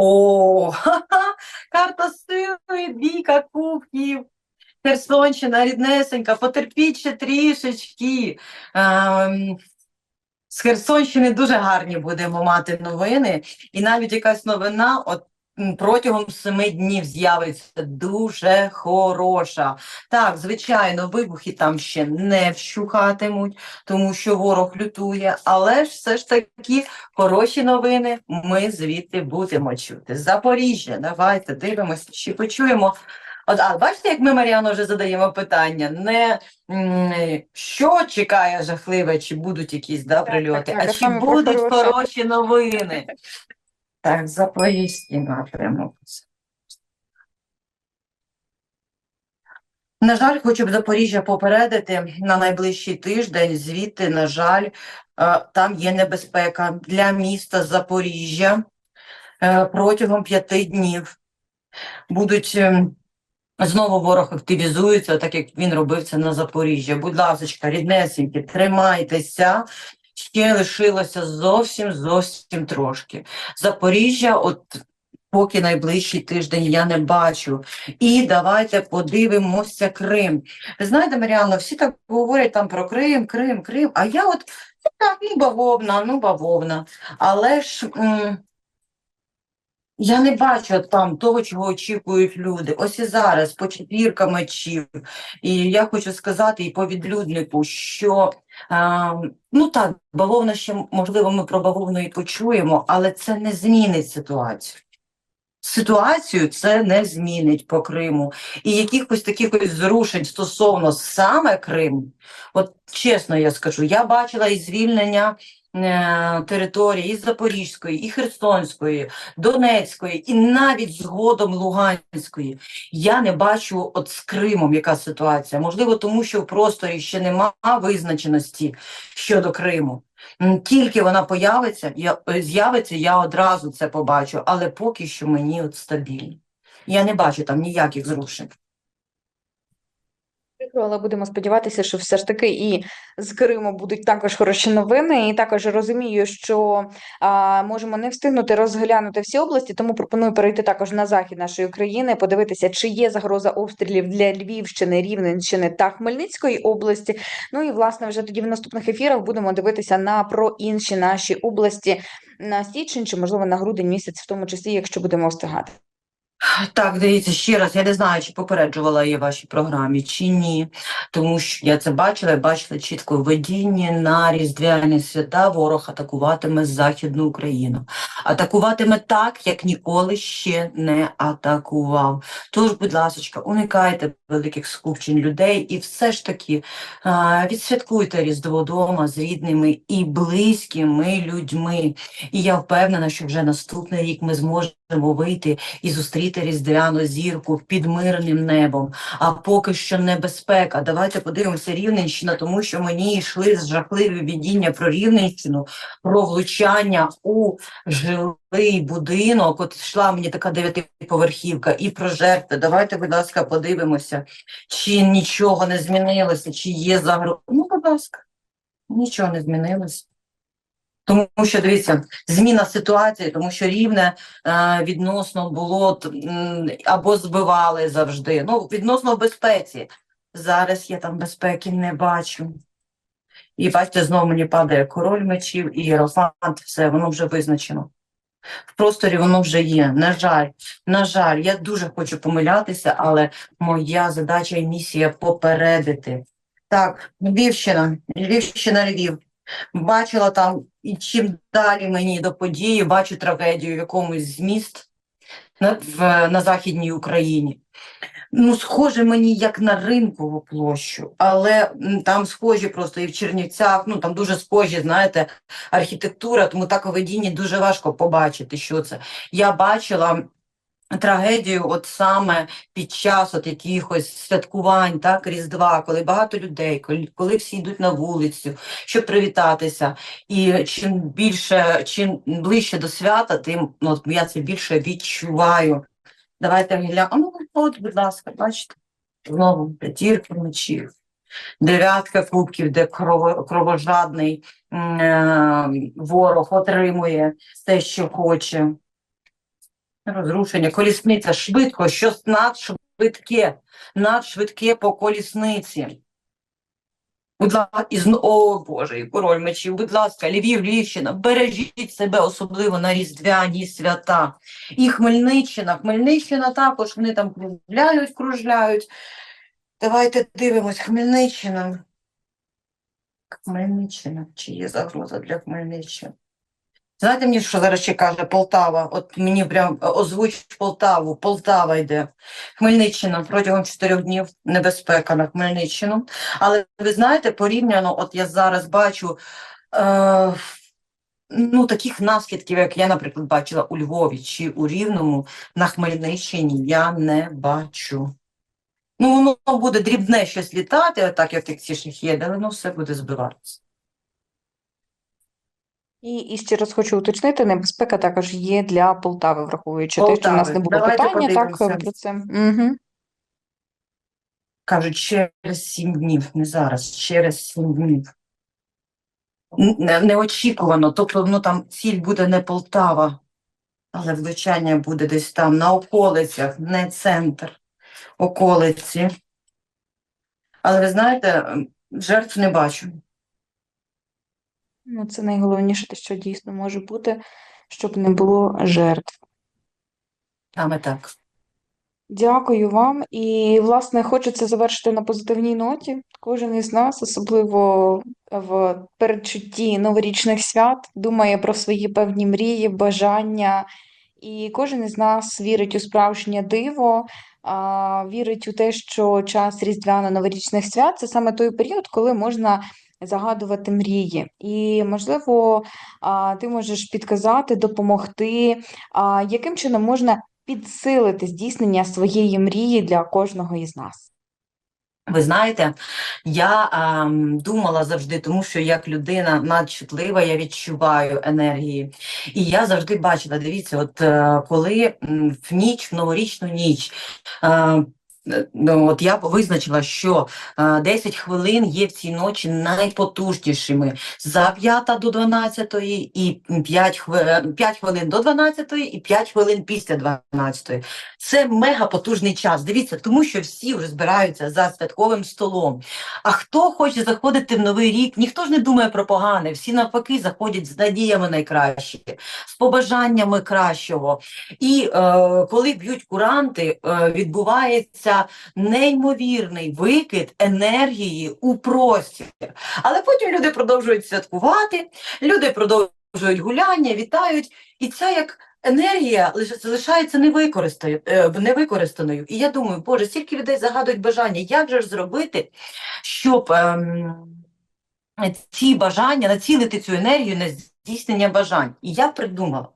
О, ха-ха, карта сили, двійка кубків. Херсонщина, ріднесенька, потерпіть ще трішечки. Ем, з Херсонщини дуже гарні будемо мати новини, і навіть якась новина от протягом семи днів з'явиться дуже хороша. Так, звичайно, вибухи там ще не вщухатимуть, тому що ворог лютує, але ж все ж таки хороші новини ми звідти будемо чути. Запоріжжя, давайте дивимося, чи почуємо. От, а бачите, як ми, Маріано, вже задаємо питання, не що чекає жахливе, чи будуть якісь да, прильоти, так, а чи будуть хороші новини. Так, запорізький напрямок. На жаль, хочу б Запоріжжя попередити на найближчий тиждень. Звідти, на жаль, е, там є небезпека для міста Запоріжжя е, протягом п'яти днів. Будуть ем, знову ворог активізується, так як він робив це на Запоріжжя. Будь ласка, ріднесенькі, тримайтеся. Ще лишилося зовсім зовсім трошки. Запоріжжя, от поки найближчий тиждень я не бачу. І давайте подивимося Крим. Ви знаєте, Маріано, всі так говорять там про Крим, Крим, Крим. А я от ну, так, ну бавовна, ну бавовна. Але ж м, я не бачу там того, чого очікують люди. Ось і зараз по четвірка мечів. І я хочу сказати і по відлюднику, що ну так, бавовна ще можливо ми про бавовну і почуємо, але це не змінить ситуацію. Ситуацію це не змінить по Криму. І якихось таких зрушень стосовно саме Криму, от чесно я скажу, я бачила і звільнення території і Запорізької, і Херсонської, Донецької, і навіть згодом Луганської. Я не бачу от з Кримом яка ситуація. Можливо, тому що в просторі ще нема визначеності щодо Криму. Тільки вона появиться, я, е, з'явиться, я одразу це побачу, але поки що мені от стабільно. Я не бачу там ніяких зрушень. Але будемо сподіватися, що все ж таки і з Криму будуть також хороші новини. І також розумію, що а, можемо не встигнути розглянути всі області, тому пропоную перейти також на захід нашої країни, подивитися, чи є загроза обстрілів для Львівщини, Рівненщини та Хмельницької області. Ну і власне вже тоді в наступних ефірах будемо дивитися на про інші наші області на січень чи можливо на грудень місяць, в тому числі, якщо будемо встигати. Так, дивіться, ще раз, я не знаю, чи попереджувала я вашій програмі, чи ні, тому що я це бачила, і бачила чітко в на Різдвяні свята ворог атакуватиме Західну Україну. Атакуватиме так, як ніколи ще не атакував. Тож, будь ласка, уникайте великих скупчень людей і все ж таки відсвяткуйте Різдво дома з рідними і близькими людьми. І я впевнена, що вже наступний рік ми зможемо вийти і зустріти різдвяну зірку під мирним небом. А поки що небезпека. Давайте подивимося Рівненщина, тому що мені йшли жахливі відіння про Рівненщину, про влучання у жилий будинок. От йшла мені така дев'ятиповерхівка і про жертви. Давайте, будь ласка, подивимося, чи нічого не змінилося, чи є загроза. Ну, будь ласка, нічого не змінилося. Тому що дивіться, зміна ситуації, тому що рівне е, відносно було або збивали завжди. Ну, відносно безпеці. Зараз я там безпеки не бачу. І бачите, знову мені падає король мечів і Єрофант, все, воно вже визначено. В просторі воно вже є. На жаль, на жаль, я дуже хочу помилятися, але моя задача і місія попередити. Так, Львівщина, Львівщина, Львів. Бачила там, і чим далі мені до події, бачу трагедію в якомусь з міст на, в, на Західній Україні. Ну, схоже мені як на ринкову площу, але там схожі просто і в Чернівцях, ну там дуже схожі, знаєте, архітектура, тому так у видінні дуже важко побачити, що це. Я бачила трагедію от саме під час от якихось святкувань, так, Різдва, коли багато людей, коли, всі йдуть на вулицю, щоб привітатися. І чим більше, чим ближче до свята, тим ну, от я це більше відчуваю. Давайте глянемо. Ну, от, будь ласка, бачите, знову п'ятірка мечів. Дев'ятка кубків, де крово, кровожадний е, ворог отримує те, що хоче. Розрушення, колісниця швидко, щось надшвидке, надшвидке по колісниці. Будь ласка, і. О Боже, король мечів, будь ласка, Львів, Львівщина, бережіть себе, особливо на Різдвяні свята. І Хмельниччина, Хмельниччина також, вони там кружляють, кружляють. Давайте дивимось, Хмельниччина. Хмельниччина, чи є загроза для Хмельниччини? Знаєте мені, що зараз ще каже Полтава? От мені прям озвуч Полтаву, Полтава йде. Хмельниччина протягом чотирьох днів небезпека на Хмельниччину. Але ви знаєте, порівняно, от я зараз бачу е, ну, таких наслідків, як я, наприклад, бачила у Львові чи у Рівному, на Хмельниччині я не бачу. Ну, воно буде дрібне щось літати, так як ці шахіди, але воно все буде збиватися. І, і ще раз хочу уточнити, небезпека також є для Полтави, враховуючи те, що в нас не було Давайте питання так про це. Угу. Кажуть, через сім днів, не зараз, через сім днів. Не- Неочікувано, тобто ну, там ціль буде не Полтава, але влучання буде десь там на околицях, не центр, околиці. Але ви знаєте, м, жертв не бачу. Ну, це найголовніше, те, що дійсно може бути, щоб не було жертв. Саме так. Дякую вам. І, власне, хочеться завершити на позитивній ноті. Кожен із нас, особливо в передчутті новорічних свят, думає про свої певні мрії, бажання. І кожен із нас вірить у справжнє диво, вірить у те, що час різдвяно-новорічних свят це саме той період, коли можна загадувати мрії. І, можливо, ти можеш підказати, допомогти, яким чином можна підсилити здійснення своєї мрії для кожного із нас. Ви знаєте, я ем, думала завжди, тому що як людина надчутлива, я відчуваю енергії. І я завжди бачила, дивіться, от е, коли в ніч, в новорічну ніч, е, е, ну, от я визначила, що е, 10 хвилин є в цій ночі найпотужнішими. За 5 до 12 і 5 хвилин, 5 хвилин до 12 і 5 хвилин після 12. Це мега потужний час. Дивіться, тому що всі вже збираються за святковим столом. А хто хоче заходити в новий рік, ніхто ж не думає про погане. Всі навпаки заходять з надіями найкращі, з побажаннями кращого. І е, коли б'ють куранти, е, відбувається неймовірний викид енергії у простір. Але потім люди продовжують святкувати, люди продовжують гуляння, вітають, і це як енергія залишається невикористаною, е. І я думаю, Боже, стільки людей загадують бажання, як же ж зробити, щоб ем, ці бажання, націлити цю енергію на здійснення бажань. І я придумала,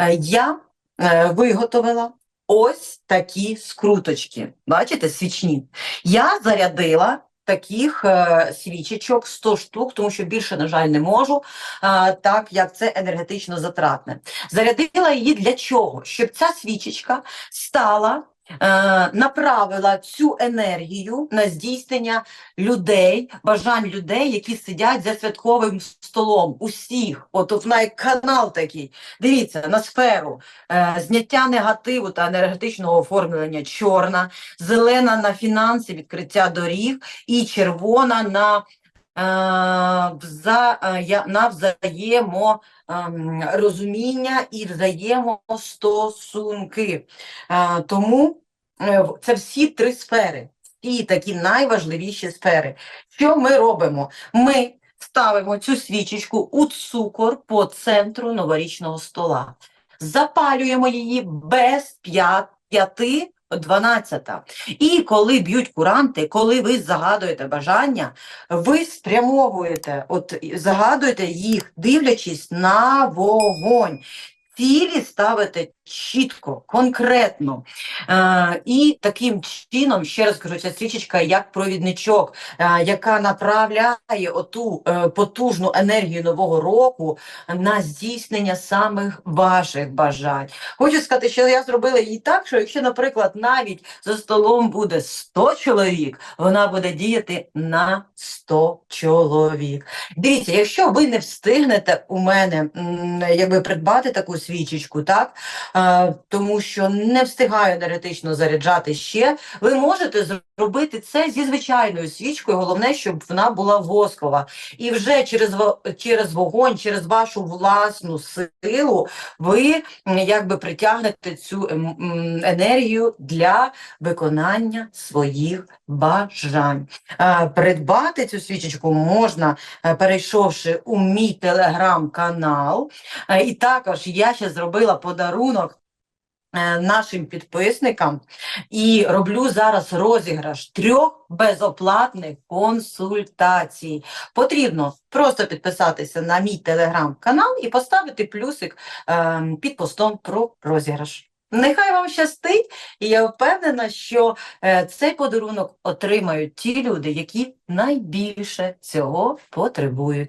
Е, я е, виготовила ось такі скруточки. Бачите, свічні. Я зарядила таких е, свічечок 100 штук, тому що більше, на жаль, не можу, е, так як це енергетично затратне. Зарядила її для чого? Щоб ця свічечка стала, направила цю енергію на здійснення людей, бажань людей, які сидять за святковим столом. Усіх, от неї канал такий. Дивіться, на сферу е, зняття негативу та енергетичного оформлення чорна, зелена на фінанси, відкриття доріг і червона на, е, е, на взаємо ем, розуміння і взаємостосунки. Е, тому е, це всі три сфери, всі такі найважливіші сфери. Що ми робимо? Ми ставимо цю свічечку у цукор по центру новорічного стола. Запалюємо її без п'яти 12. І коли б'ють куранти, коли ви загадуєте бажання, ви спрямовуєте, от загадуєте їх, дивлячись на вогонь. Цілі ставите чітко, конкретно. Е, і таким чином, ще раз кажу, ця свічечка як провідничок, е, яка направляє оту е, потужну енергію нового року на здійснення самих ваших бажань. Хочу сказати, що я зробила її так, що якщо, наприклад, навіть за столом буде 100 чоловік, вона буде діяти на 100 чоловік. Дивіться, якщо ви не встигнете у мене якби придбати таку свічечку, так? Е, тому що не встигаю енергетично заряджати ще. Ви можете зробити це зі звичайною свічкою. Головне, щоб вона була воскова. І вже через, через вогонь, через вашу власну силу, ви якби притягнете цю ем, енергію для виконання своїх бажань. Е, Придбати цю свічечку можна, е, перейшовши у мій телеграм-канал. І також я ще зробила подарунок. Е, Нашим підписникам і роблю зараз розіграш трьох безоплатних консультацій. Потрібно просто підписатися на мій телеграм-канал і поставити плюсик е, під постом про розіграш. Нехай вам щастить, і я впевнена, що е, цей подарунок отримають ті люди, які найбільше цього потребують.